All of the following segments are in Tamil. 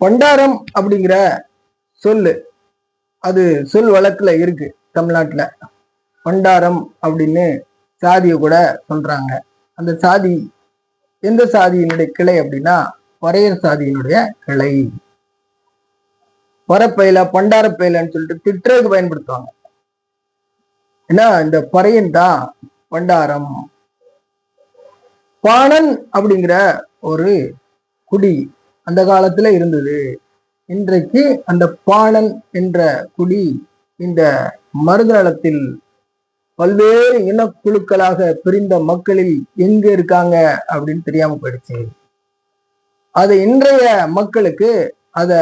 பண்டாரம் அப்படிங்கிற சொல்லு. அது சொல் வழக்குல இருக்கு தமிழ்நாட்டுல. பண்டாரம் அப்படின்னு சாதியை கூட சொல்றாங்க. அந்த சாதி எந்த சாதியினுடைய கிளை அப்படின்னா வரையர் சாதியினுடைய கிளை. வரப்பயில பண்டார பயிலன்னு சொல்லிட்டு திட்டுறதுக்கு பயன்படுத்துவாங்க. ஏன்னா இந்த பறையன் தான் பண்டாரம். பாணன் அப்படிங்கிற ஒரு குடி. அந்த காலத்துல இருந்தது. இன்றைக்கு அந்த பாணன் என்ற குடி இந்த மருதநலத்தில் பல்வேறு இனக்குழுக்களாக பிரிந்த மக்களில் எங்க இருக்காங்க அப்படின்னு தெரியாம போயிடுச்சு. அது இன்றைய மக்களுக்கு அத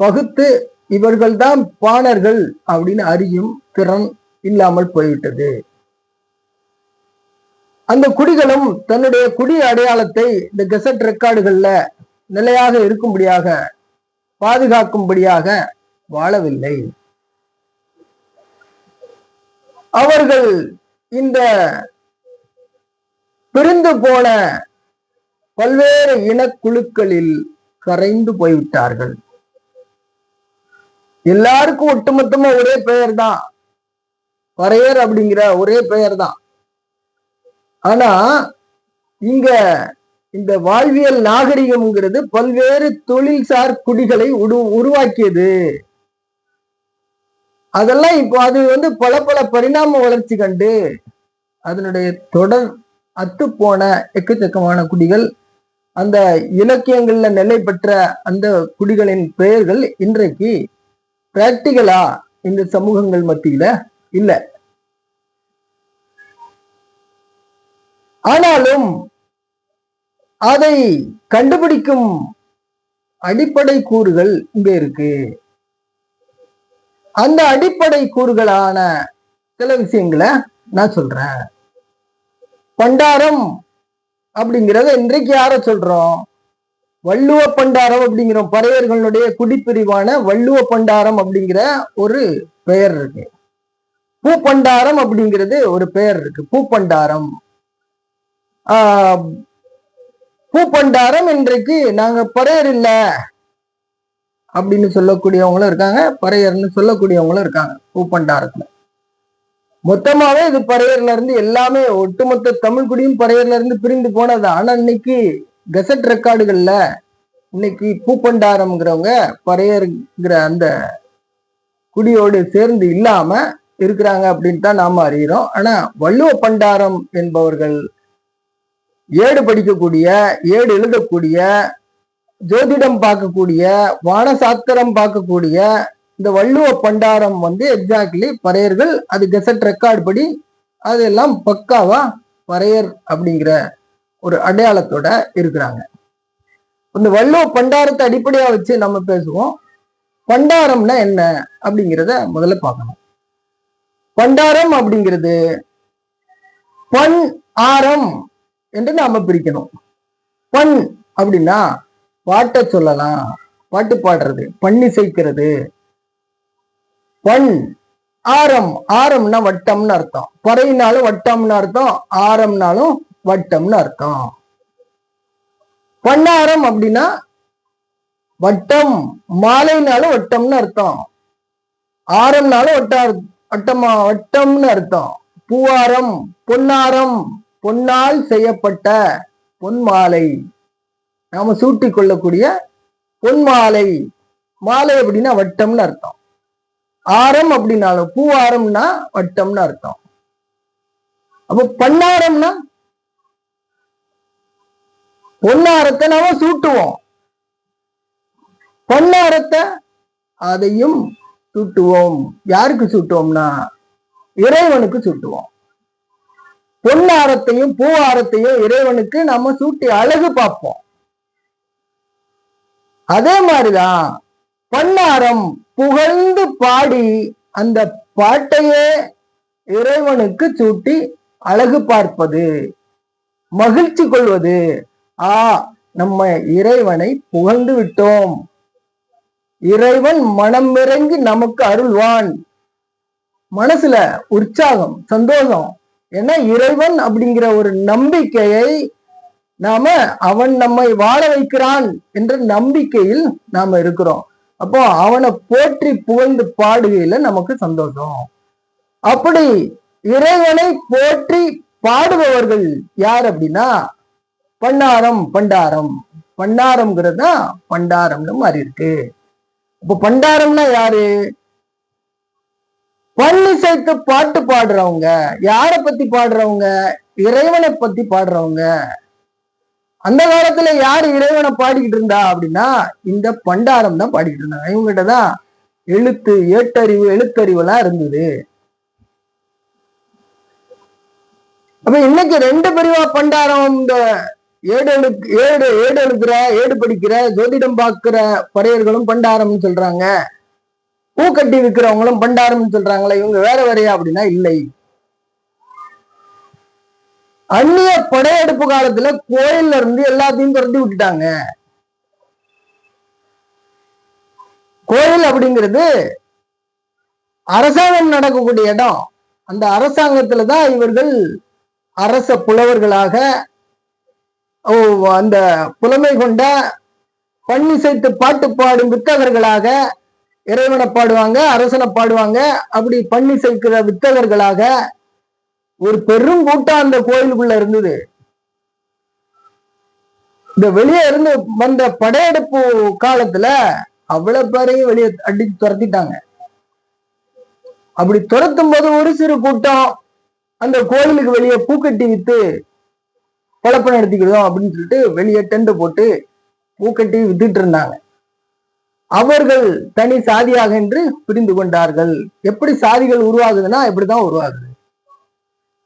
பகுத்து இவர்கள்தான் பாணர்கள் அப்படின்னு அறியும் திறன் இல்லாமல் போய்விட்டது. அந்த குடிகளும் தன்னுடைய குடி அடையாளத்தை இந்த கெசட் ரெக்கார்டுகள்ல நிலையாக இருக்கும்படியாக பாதுகாக்கும்படியாக வாழவில்லை. அவர்கள் இந்த பிரிந்து போன பல்வேறு இனக்குழுக்களில் கரைந்து போய்விட்டார்கள். எல்லாருக்கும் ஒட்டுமொத்தமா ஒரே பெயர் தான் வரையர் அப்படிங்கிற ஒரே பெயர் தான் ஆனா இங்க இந்த வாழ்வியல் நாகரிகம்ங்கிறது பல்வேறு தொழில்சார் குடிகளை உடு உருவாக்கியது. அதெல்லாம் இப்போ அது வந்து பல பல பரிணாம வளர்ச்சி கண்டு அதனுடைய தொடர் அத்துப்போன எக்கச்சக்கமான குடிகள் அந்த இலக்கியங்கள்ல நிலை பெற்ற அந்த குடிகளின் பெயர்கள் இன்றைக்கு பிராக்டிகலா இந்த சமூகங்கள் மத்தியில இல்லை. ஆனாலும் அதை கண்டுபிடிக்கும் அடிப்படை கூறுகள் இங்க இருக்கு. அந்த அடிப்படை கூறுகளான சில விஷயங்களை நான் சொல்றேன். பண்டாரம் அப்படிங்கிறத இன்றைக்கு யார சொல்றோம்? வள்ளுவ பண்டாரம் அப்படிங்கிறோம். பறையர்களுடைய குடிப்பிரிவான வள்ளுவ பண்டாரம் அப்படிங்கிற ஒரு பெயர் இருக்கு. பூப்பண்டாரம் அப்படிங்கிறது ஒரு பெயர் இருக்கு. பூப்பண்டாரம். ஆஹ் பூப்பண்டாரம் இன்றைக்கு நாங்க பறையர் இல்ல அப்படின்னு சொல்லக்கூடியவங்களும் இருக்காங்க. பறையர்னு சொல்லக்கூடியவங்களும் இருக்காங்க பூப்பண்டாரத்துல. மொத்தமாவே இது பறையர்ல இருந்து எல்லாமே ஒட்டுமொத்த தமிழ் குடியும் பறையர்ல இருந்து பிரிந்து போனது. ஆனா இன்னைக்கு கெசட் ரெக்கார்டுகள்ல இன்னைக்கு பூப்பண்டாரம்ங்கிறவங்க பறையருங்கிற அந்த குடியோடு சேர்ந்து இல்லாம இருக்கிறாங்க அப்படின்னு தான் நாம அறிகிறோம் ஆனா வள்ளுவ பண்டாரம் என்பவர்கள் ஏடு படிக்கக்கூடிய ஏடு எழுதக்கூடிய ஜோதிடம் பார்க்கக்கூடிய வானசாஸ்திரம் பார்க்கக்கூடிய இந்த வள்ளுவ பண்டாரம் வந்து எக்ஸாக்ட்லி பறையர்கள் அது கெசட் ரெக்கார்ட் படி அதெல்லாம் பக்காவா பறையர் அப்படிங்கிற ஒரு அடையாளத்தோட இருக்கிறாங்க. இந்த வள்ளுவ பண்டாரத்தை அடிப்படையா வச்சு நம்ம பேசுவோம். பண்டாரம்னா என்ன அப்படிங்கிறத முதல்ல பார்க்கணும். பண்டாரம் அப்படிங்கிறது பண் ஆரம் என்று நாம பிரிக்கணும். பண் அப்படின்னா பாட்டை சொல்லலாம் பாட்டு பாடுறது பண்ணி சேர்க்கிறது பண் ஆரம் ஆரம்னா வட்டம்னு அர்த்தம். பறையினாலும் வட்டம்னு அர்த்தம் ஆரம்னாலும் வட்டம்னு அர்த்தம். பண்ணாரம் அப்படின்னா வட்டம் மாலைனாலும் வட்டம்னு அர்த்தம். ஆரம்னாலும் வட்ட வட்டமா வட்டம்னு அர்த்தம். பூவாரம் பொன்னாரம் பொன்னால் செய்யப்பட்ட பொன் மாலை நாம சூட்டி கொள்ளக்கூடிய பொன் மாலை மாலை அப்படின்னா வட்டம்னு அர்த்தம். ஆரம் அப்படின்னாலும் பூ ஆரம்னா வட்டம்னு அர்த்தம். அப்போ பன்னாரம்னா? பொன்னாரத்தை நாம சூட்டுவோம். பொன்னாரத்தை அதையும் சூட்டுவோம். யாருக்கு சூட்டுவோம்னா? இறைவனுக்கு சூட்டுவோம். பொன்னாரத்தையும் பூவாரத்தையும் இறைவனுக்கு நம்ம சூட்டி அழகு பார்ப்போம். அதே மாதிரிதான் பன்னாரம் புகழ்ந்து பாடி அந்த பாட்டையே இறைவனுக்கு சூட்டி அழகு பார்ப்பது மகிழ்ச்சி கொள்வது. ஆ நம்ம இறைவனை புகழ்ந்து விட்டோம். இறைவன் மனம் இறங்கி நமக்கு அருள்வான். மனசுல உற்சாகம் சந்தோஷம் ஏன்னா இறைவன் அப்படிங்கிற ஒரு நம்பிக்கையை நாம அவன் நம்மை வாழ வைக்கிறான் என்ற நம்பிக்கையில் நாம இருக்கிறோம். அப்போ அவனை போற்றி புகழ்ந்து பாடுகையில நமக்கு சந்தோஷம். அப்படி இறைவனை போற்றி பாடுபவர்கள் யார் அப்படின்னா பண்டாரம் பண்டாரம். பண்டாரம்ங்கிறது தான் பண்டாரம்னு மாறி இருக்கு. இப்ப பண்டாரம்னா யாரு? பள்ளி சேர்த்து பாட்டு பாடுறவங்க யார பத்தி பாடுறவங்க இறைவனை பத்தி பாடுறவங்க அந்த காலத்துல யாரு இறைவனை பாடிக்கிட்டு இருந்தா அப்படின்னா இந்த பண்டாரம் தான் பாடிக்கிட்டு இருந்தாங்க. இவங்ககிட்ட தான் எழுத்து ஏட்டறிவு எழுத்தறிவு எல்லாம் இருந்தது. அப்ப இன்னைக்கு ரெண்டு பிரிவா பண்டாரம் இந்த ஏடு எழு ஏடு ஏடு எழுதுற ஏடு படிக்கிற ஜோதிடம் பார்க்கிற பறையர்களும் பண்டாரம்னு சொல்றாங்க. பூ கட்டி விற்கிறவங்களும் பண்டாரம்னு சொல்றாங்களே இவங்க வேற வேறையா அப்படின்னா இல்லை. அந்நிய படையெடுப்பு காலத்துல கோயில்ல இருந்து எல்லாத்தையும் துரத்தி விட்டுட்டாங்க. கோயில் அப்படிங்கிறது அரசாங்கம் நடக்கக்கூடிய இடம். அந்த அரசாங்கத்துல தான் இவர்கள் அரச புலவர்களாக ஓ, அந்த புலமை கொண்ட பன்னிசைத்து பாட்டு பாடும் வித்தகர்களாக இறைவனை பாடுவாங்க அரசனை பாடுவாங்க. அப்படி பண்ணி சேர்க்கிற வித்தகர்களாக ஒரு பெரும் கூட்டம் அந்த கோயிலுக்குள்ள இருந்தது. இந்த வெளியே இருந்து வந்த படையெடுப்பு காலத்துல அவ்வளவு பேரையும் வெளியே அடிச்சு துரத்திட்டாங்க. அப்படி துரத்தும் போது ஒரு சிறு கூட்டம் அந்த கோயிலுக்கு வெளியே பூக்கட்டி வித்து குழப்பம் நடத்திக்கிடுதோம் அப்படின்னு சொல்லிட்டு வெளியே டென்ட் போட்டு பூக்கட்டி வித்துட்டு இருந்தாங்க. அவர்கள் தனி சாதியாக என்று பிரிந்து கொண்டார்கள். எப்படி சாதிகள் உருவாகுதுன்னா இப்படிதான் உருவாகுது.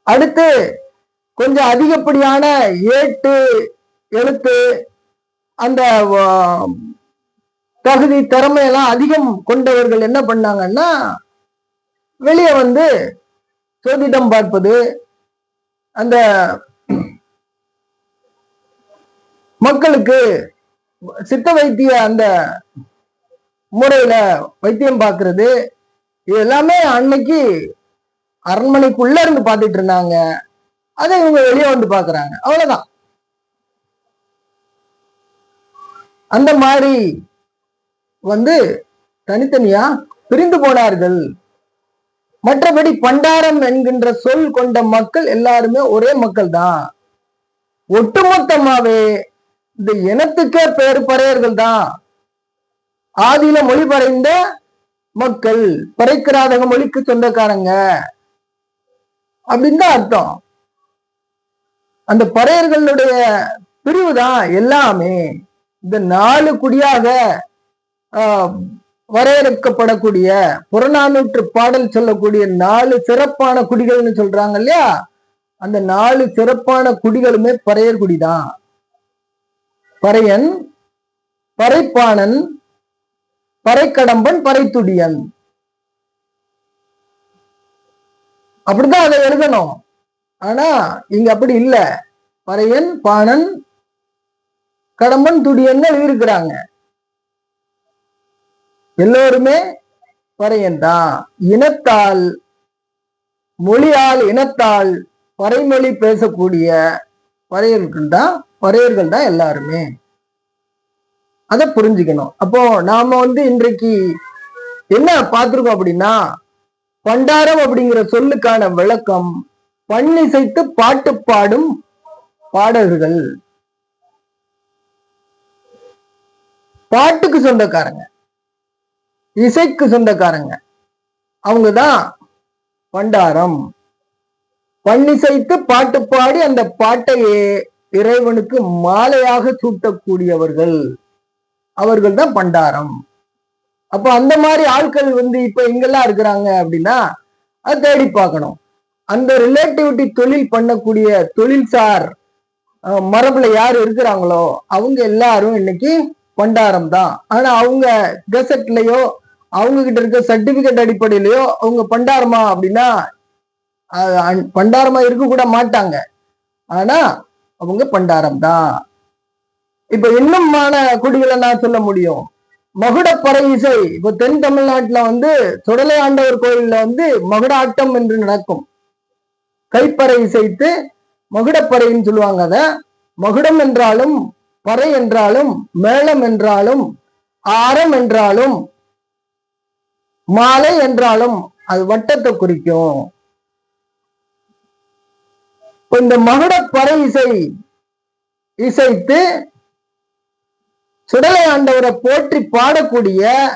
அடுத்து கொஞ்சம் அதிகப்படியான ஏட்டு எழுத்து அந்த தகுதி திறமையெல்லாம் அதிகம் கொண்டவர்கள் என்ன பண்ணாங்கன்னா வெளியே வந்து சோதிடம் பார்ப்பது அந்த மக்களுக்கு சித்த வைத்திய அந்த முறையில வைத்தியம் பாக்குறது இது எல்லாமே அன்னைக்கு அரண்மனைக்குள்ள இருந்து பார்த்துட்டு இருந்தாங்க. அதை இவங்க வெளியே வந்து பாக்குறாங்க. அவ்வளவுதான். அந்த மாதிரி வந்து தனித்தனியா பிரிந்து போனார்கள். மற்றபடி பண்டாரம் என்கின்ற சொல் கொண்ட மக்கள் எல்லாருமே ஒரே மக்கள் தான் ஒட்டுமொத்தமாவே இந்த இனத்துக்கே பேர் பறையர்கள் தான் ஆதியில மொழி பறைந்த மக்கள் பறைக்கிறாதக மொழிக்கு சொந்தக்காரங்க அப்படின்னு தான் அர்த்தம். அந்த பறையர்களுடைய பிரிவு தான் எல்லாமே. இந்த நாலு குடியாக ஆஹ், வரையறுக்கப்படக்கூடிய புறநானூற்று பாடல் சொல்லக்கூடிய நாலு சிறப்பான குடிகள்னு சொல்றாங்க இல்லையா? அந்த நாலு சிறப்பான குடிகளுமே பறையர் குடிதான் பறையன் பறைப்பாணன் பறைக்கடம்பன் பறைத்துடியன். அப்படிதான் அதை எழுதணும். ஆனா இங்க அப்படி இல்ல. பறையன் பாணன் கடம்பன் துடியன் எழுதியிருக்கிறாங்க. எல்லோருமே பறையன் தான். இனத்தால் மொழியால் இனத்தால் பறைமொழி பேசக்கூடிய பறையர்கள் தான் பறையர்கள் தான் எல்லாருமே. அதை புரிஞ்சுக்கணும். அப்போ நாம வந்து இன்றைக்கு என்ன பார்த்திருக்கோம் அப்படின்னா பண்டாரம் அப்படிங்கிற சொல்லுக்கான விளக்கம் பண்ணிசைத்து பாட்டு பாடும் பாடல்கள். பாட்டுக்கு சொந்தக்காரங்க இசைக்கு சொந்தக்காரங்க அவங்கதான் பண்டாரம். பண்ணிசைத்து பாட்டு பாடி அந்த பாட்டையே இறைவனுக்கு மாலையாக சூட்டக்கூடியவர்கள். அவர்கள் தான் பண்டாரம். அப்ப அந்த மாதிரி ஆட்கள் வந்து இப்ப எங்கெல்லாம் இருக்கிறாங்க அப்படின்னா அதை தேடி பார்க்கணும். அந்த ரிலேட்டிவிட்டி தொழில் பண்ணக்கூடிய தொழில்சார் சார் மரபுல யார் இருக்கிறாங்களோ அவங்க எல்லாரும் இன்னைக்கு பண்டாரம் தான். ஆனா அவங்க கெசட்லயோ அவங்க கிட்ட இருக்க சர்டிபிகேட் அடிப்படையிலயோ அவங்க பண்டாரமா அப்படின்னா பண்டாரமா இருக்க கூட மாட்டாங்க. ஆனா அவங்க பண்டாரம் தான். இப்ப இன்னுமான குடிகளை நான் சொல்ல முடியும். மகுடப்பறை இசை இப்ப தென் தமிழ்நாட்டுல வந்து சுடலை ஆண்டவர் கோயில்ல வந்து மகுடாட்டம் என்று நடக்கும். கைப்பறை இசைத்து மகுடப்பறைன்னு சொல்லுவாங்க அத. மகுடம் என்றாலும் பறை என்றாலும் மேளம் என்றாலும் ஆரம் என்றாலும் மாலை என்றாலும் அது வட்டத்தை குறிக்கும். இந்த மகுடப்பறை இசை இசைத்து சுடலை ஆண்டவரை போற்றி பாடக்கூடிய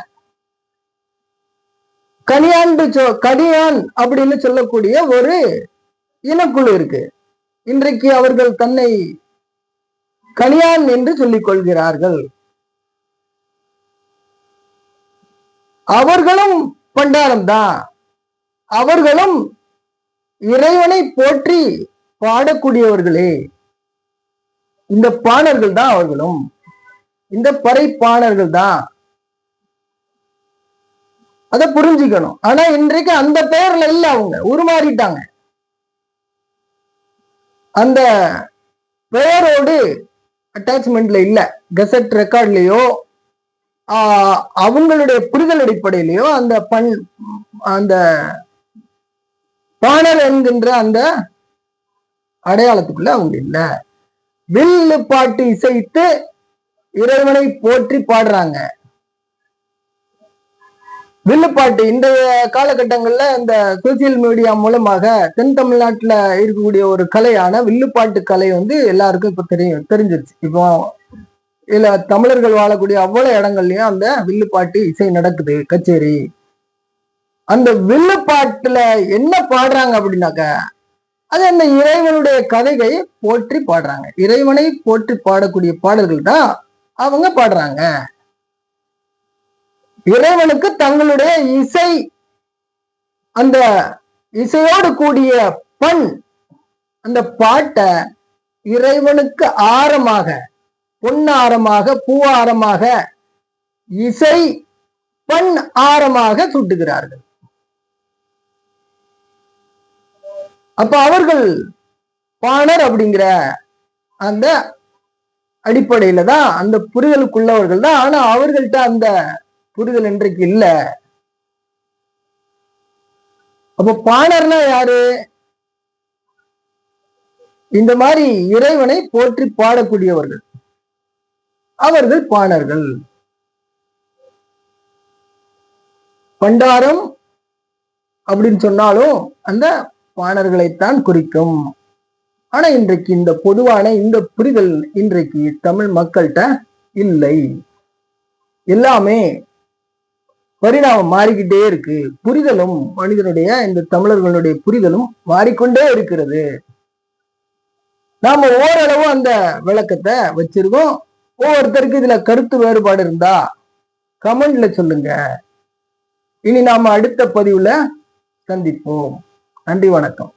கனியாண்டு சொ- கனியான் அப்படின்னு சொல்லக்கூடிய ஒரு இனக்குழு இருக்கு. இன்றைக்கு அவர்கள் தன்னை கனியான் என்று சொல்லிக் கொள்கிறார்கள். அவர்களும் பண்டாரம் தான். அவர்களும் இறைவனை போற்றி பாடக்கூடியவர்களே. இந்த பாடல்கள் தான் அவர்களும். இந்த பறைப்பாளர்கள் பாணர்கள் தான். அத புரிஞ்சுக்கணும். ஆனா இன்றைக்கு அந்த பெயர்ல இல்ல அவங்க. உருமாறிட்டாங்க. அந்த பெயரோடு அட்டாச்மெண்ட்ல இல்ல. கெசட் ரெக்கார்ட்லயோ அவங்களுடைய புரிதல் அடிப்படையிலயோ அந்த பண் அந்த பாணர் என்கின்ற அந்த அடையாளத்துக்குள்ள அவங்க இல்ல. வில்லு பாட்டு இசைத்து இறைவனை போற்றி பாடுறாங்க. வில்லுப்பாட்டு இன்றைய காலகட்டங்கள்ல இந்த சோசியல் மீடியா மூலமாக தென் தமிழ்நாட்டுல இருக்கக்கூடிய ஒரு கலையான வில்லுப்பாட்டு கலை வந்து எல்லாருக்கும் இப்ப தெரியும் தெரிஞ்சிருச்சு. இப்போ இல்ல தமிழர்கள் வாழக்கூடிய அவ்வளவு இடங்கள்லயும் அந்த வில்லுப்பாட்டு இசை நடக்குது கச்சேரி. அந்த வில்லுப்பாட்டுல என்ன பாடுறாங்க அப்படின்னாக்க அது அந்த இறைவனுடைய கதைகளை போற்றி பாடுறாங்க. இறைவனை போற்றி பாடக்கூடிய பாடல்கள் தான் அவங்க பாடுறாங்க. இறைவனுக்கு தங்களுடைய இசை அந்த இசையோடு கூடிய பண் அந்த பாட்டை இறைவனுக்கு ஆரமாக பொன்னாரமாக பூவாரமாக இசை பண் ஆரமாக சுட்டுகிறார்கள். அப்ப அவர்கள் பாணர் அப்படிங்கிற அந்த அடிப்படையில தான் அந்த புரிதலுக்குள்ளவர்கள் தான். ஆனா அவர்கள்ட்ட அந்த புரிதல் இன்றைக்கு இல்ல. அப்ப பாணர்னா யாரு? இந்த மாதிரி இறைவனை போற்றி பாடக்கூடியவர்கள். அவர்கள் பாணர்கள். பண்டாரம் அப்படின்னு சொன்னாலும் அந்த பாணர்களைத்தான் குறிக்கும். ஆனா இன்றைக்கு இந்த பொதுவான இந்த புரிதல் இன்றைக்கு தமிழ் மக்கள்கிட்ட இல்லை. எல்லாமே பரிணாமம் மாறிக்கிட்டே இருக்கு. புரிதலும் மனிதனுடைய இந்த தமிழர்களுடைய புரிதலும் மாறிக்கொண்டே இருக்கிறது. நாம ஓரளவு அந்த விளக்கத்தை வச்சிருக்கோம். ஒவ்வொருத்தருக்கு இதுல கருத்து வேறுபாடு இருந்தா கமெண்ட்ல சொல்லுங்க. இனி நாம அடுத்த பதிவுல சந்திப்போம். நன்றி வணக்கம்.